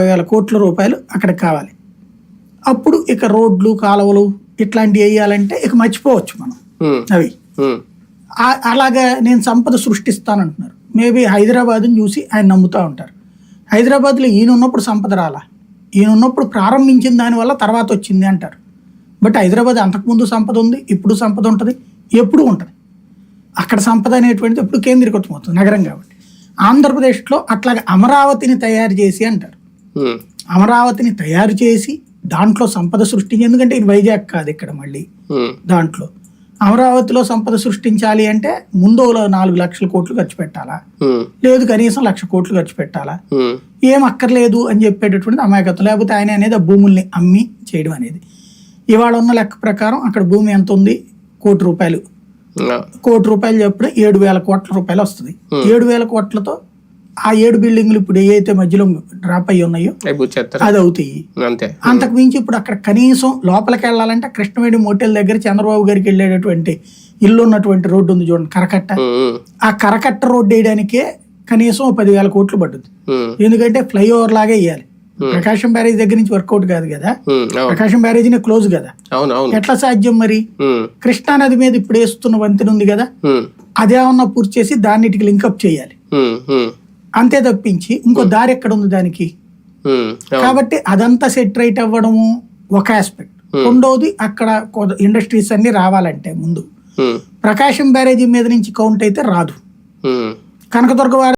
వేల కోట్ల రూపాయలు అక్కడికి కావాలి. అప్పుడు ఇక రోడ్లు కాలువలు ఇట్లాంటివి వేయాలంటే ఇక మర్చిపోవచ్చు మనం. అవి. అలాగా నేను సంపద సృష్టిస్తానంటున్నారు. మేబీ హైదరాబాద్ని చూసి ఆయన నమ్ముతూ ఉంటారు. హైదరాబాద్లో ఈయన ఉన్నప్పుడు సంపద రాలా? ఈయన ఉన్నప్పుడు ప్రారంభించిన దానివల్ల తర్వాత వచ్చింది అంటారు. బట్ హైదరాబాద్ అంతకుముందు సంపద ఉంది ఇప్పుడు సంపద ఉంటుంది ఎప్పుడు ఉంటుంది? అక్కడ సంపద అనేటువంటిది ఎప్పుడు కేంద్రీకృతం అవుతుంది నగరం కాబట్టి. ఆంధ్రప్రదేశ్లో అట్లాగే అమరావతిని తయారు చేసి అంటారు. అమరావతిని తయారు చేసి దాంట్లో సంపద సృష్టించి ఎందుకంటే ఇది వైజాగ్ కాదు ఇక్కడ మళ్ళీ. దాంట్లో. అమరావతిలో సంపద సృష్టించాలి అంటే ముందు నాలుగు లక్షల కోట్లు ఖర్చు పెట్టాలా? లేదు కనీసం లక్ష కోట్లు ఖర్చు పెట్టాలా? ఏం అక్కర్లేదు అని చెప్పేటటువంటి అమాయకత్వం. లేకపోతే ఆయన అనేది ఆ భూముల్ని అమ్మి చేయడం అనేది. ఇవాళ ఉన్న లెక్క ప్రకారం అక్కడ భూమి ఎంత ఉంది? కోటి రూపాయలు. కోటి రూపాయలు చెప్పిన ఏడు వేల కోట్ల రూపాయలు వస్తుంది. ఏడు వేల కోట్లతో ఆ ఏడు బిల్డింగ్లు ఇప్పుడు ఏవైతే మధ్యలో డ్రాప్ అయ్యి ఉన్నాయో అది అవుతాయి. అంతే. అంతకు మించి ఇప్పుడు అక్కడ కనీసం లోపలికి వెళ్ళాలంటే కృష్ణవేణి మోటెల్ దగ్గర చంద్రబాబు గారికి వెళ్ళేటటువంటి ఇల్లు ఉన్నటువంటి రోడ్డు ఉంది చూడండి కరకట్ట. ఆ కరకట్ట రోడ్డు వేయడానికే కనీసం పదివేల కోట్లు పడుతుంది ఎందుకంటే ఫ్లైఓవర్ లాగే వేయాలి. ప్రకాశం బ్యారేజ్ దగ్గర నుంచి వర్కౌట్ కాదు కదా? ప్రకాశం బ్యారేజీనే క్లోజ్ కదా? ఎట్లా సాధ్యం మరి? ఉమ్, కృష్ణా నది మీద ఇప్పుడు వేస్తున్న వంతెన ఉంది కదా? అదేమన్నా పూర్తి చేసి దాన్నిటికి లింకప్ చేయాలి. అంతే తప్పించి ఇంకో దారి ఎక్కడ ఉంది దానికి? అవును. కాబట్టి అదంతా సెట్ రైట్ అవ్వడము ఒక ఆస్పెక్ట్ రెండోది అక్కడ ఇండస్ట్రీస్ అన్ని రావాలంటే ముందు. ప్రకాశం బ్యారేజీ మీద నుంచి కౌంట్ అయితే రాదు. కనకదుర్గ వారి